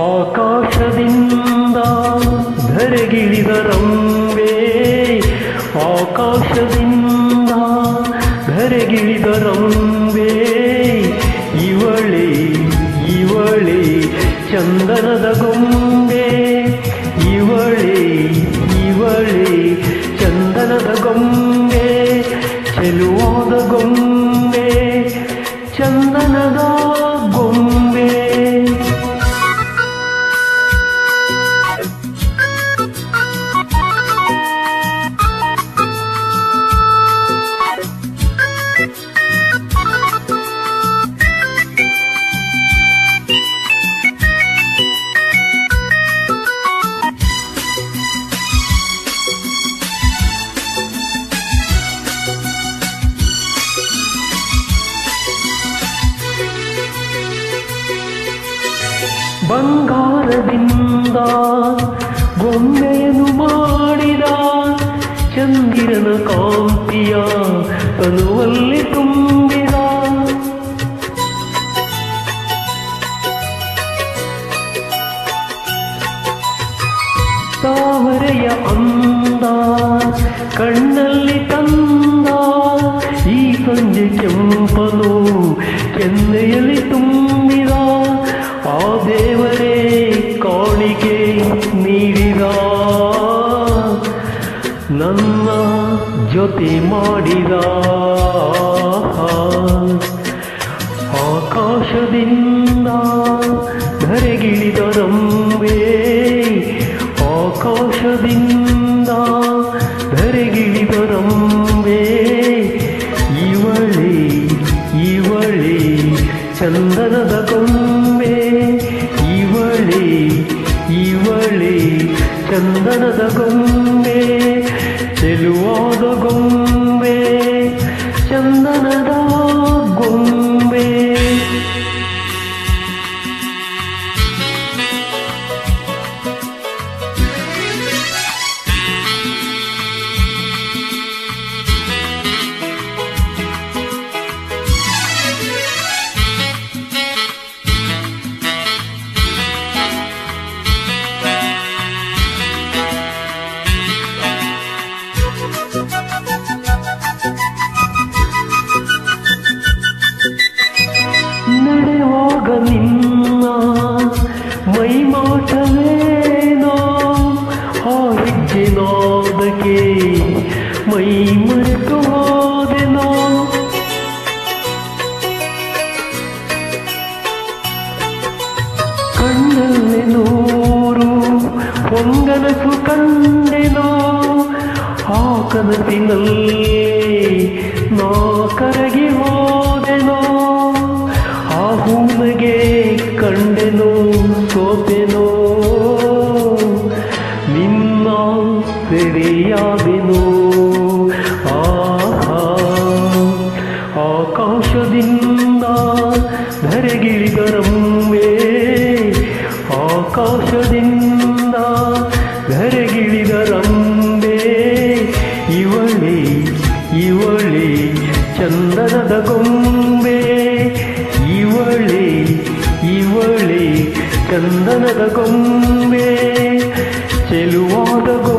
ಆಕಾಶದಿಂದ ಧರೆಗಿಳಿದ ರಂಬೆ ಆಕಾಶದಿಂದ ಧರೆಗಿಳಿದ ರಂಬೆ ಇವಳೆ ಇವಳೆ ಚಂದನದ ಗೊಂಬೆ, ಇವಳೆ ಇವಳೆ ಚಂದನದ ಗೊಂಬೆ, ಚೆಲುವಾದ ಗೊಂಬೆ. ಬಂಗಾರದಿಂದ ಗೊಂಬೆಯನ್ನು ಮಾಡಿದ ಚಂದಿರನ ಕಾಂತಿಯ ತನುವಲ್ಲಿ ತುಂಬಿದ ತಾವರೆಯ ಅಂದ ಕಣ್ಣಲ್ಲಿ ಜೊತೆ ಮಾಡಿದ ಆಕಾಶದಿಂದ ಧರೆಗಿಳಿದ ರಂಬೆ ಆಕಾಶದಿಂದ ಧರೆಗಿಳಿದ ರಂಬೆ ಇವಳಿ ಇವಳಿ ಚಂದನದ ಕೊಂಬೆ, ಇವಳಿ ಇವಳಿ ಚಂದನದ ಗೊಂಬೆ ಚೆಲುವಾದ ಹೊಂಗನಸು ಕಂಡೆನೋ ಆ ಕನಸಿನಲ್ಲಿ ನಾ ಕರಗಿ ಹೋದೆನೋ ಆ ಹೂನಗೆ ಕಂಡೆನೋ ಸೋತೆನೋ ನಿನ್ನ ಸೆರೆಯಾದೆನೋ ಆಕಾಶದಿಂದ ಧರೆಗಿಳಿದರಮ್ಮೆ ಆಕಾಶದಿಂದ ಚಂದನದ ಗೊಂಬೆ ಇವಳೆ ಇವಳೆ ಚಂದನದ ಗೊಂಬೆ ಚೆಲುವಾದ ಗೊಂಬೆ